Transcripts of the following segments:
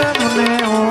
મને ઓળખાયો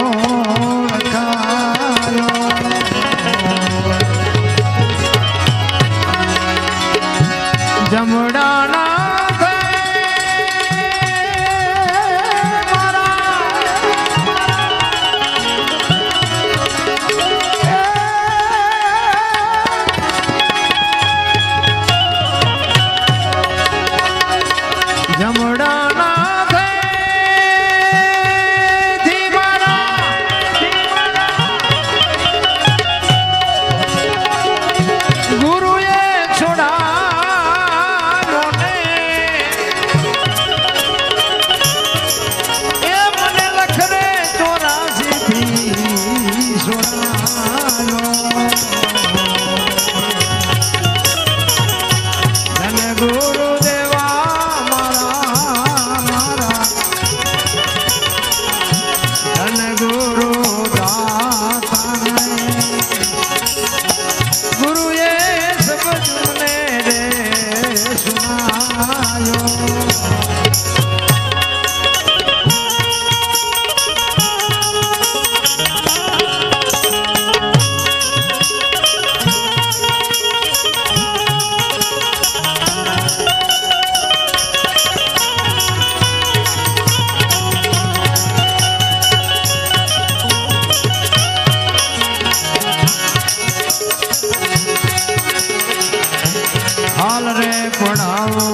હાલ રે પડાવો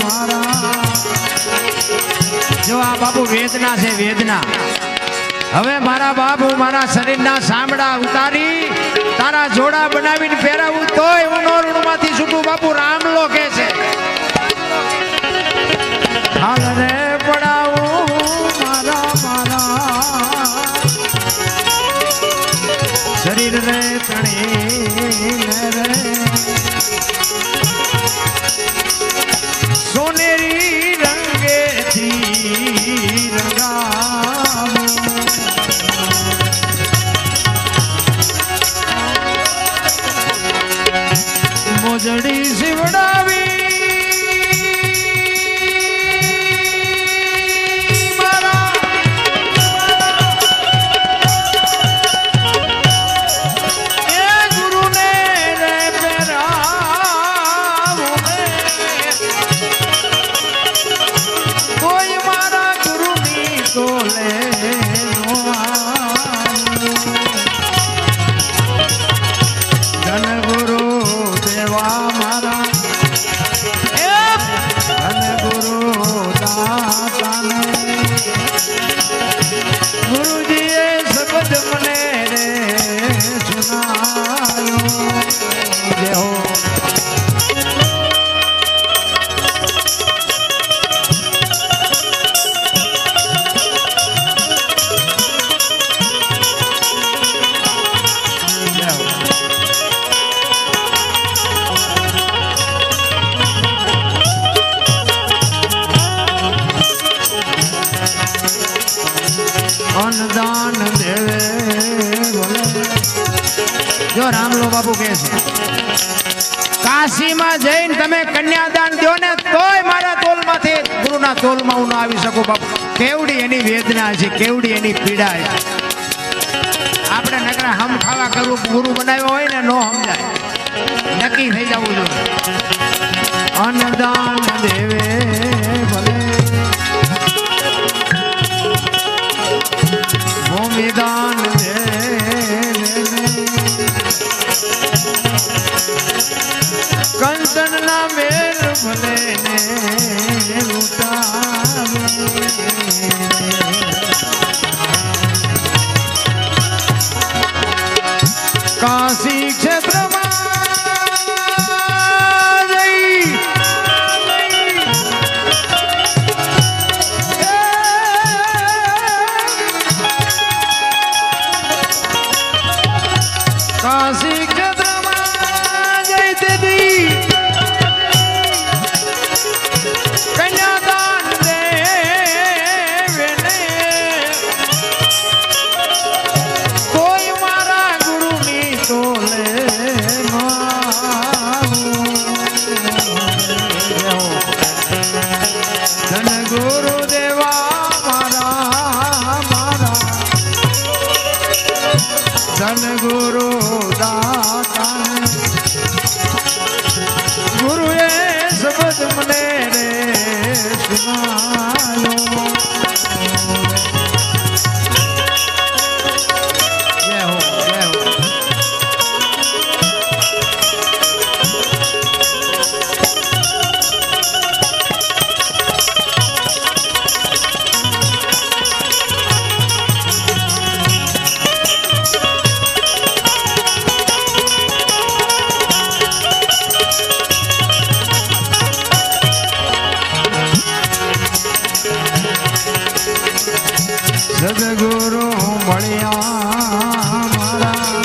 મારા. જો આ બાપુ વેદના છે, વેદના. હવે મારા બાપુ મારા શરીરના સાંભળા ઉતારી, તારા જોડા બનાવીને પહેરાવું તોય હું નો ઋણમાંથી છૂટું. બાપુ રામલો કે છે. હાલ રે શરીર રે તણી ગુરુના તોલમાં હું ન આવી શકું, બાપુ. કેવડી એની વેદના છે, કેવડી એની પીડા છે. આપણે નકરા હમ ખાવા કરવું ગુરુ બનાવ્યો હોય ને, નો સમજાય. નક્કી થઈ જવું જોઈએ. અન્નદાન દેવે ભલે. કંચન ના મેલ ભલે. સદગુરુ મળ્યા મારા.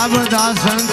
આ બધા સંત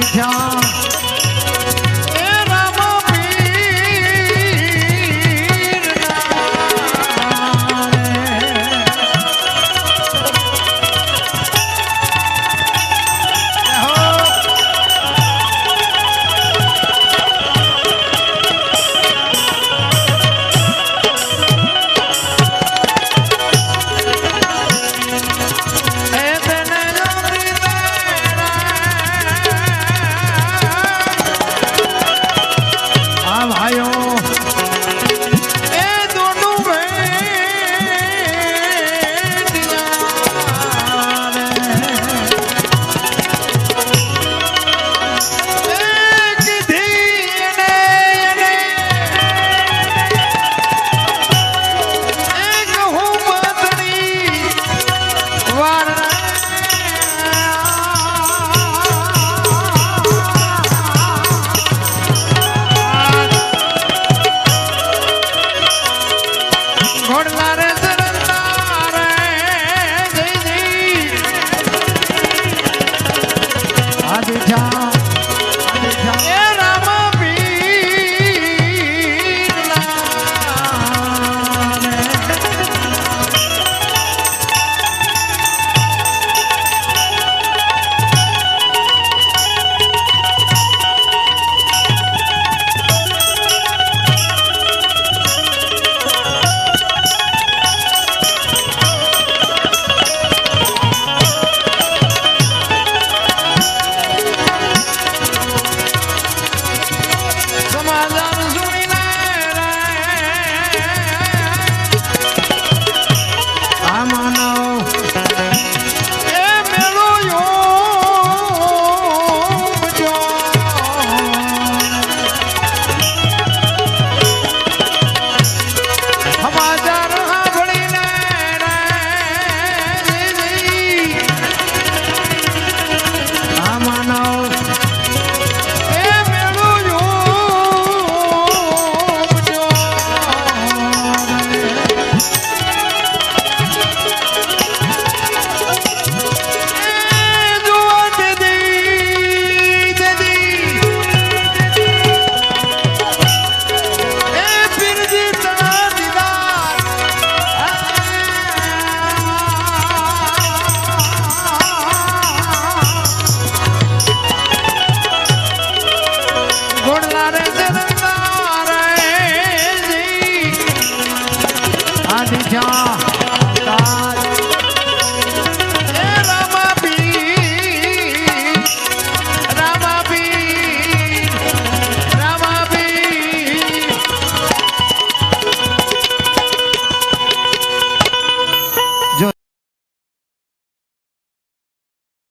ध्यान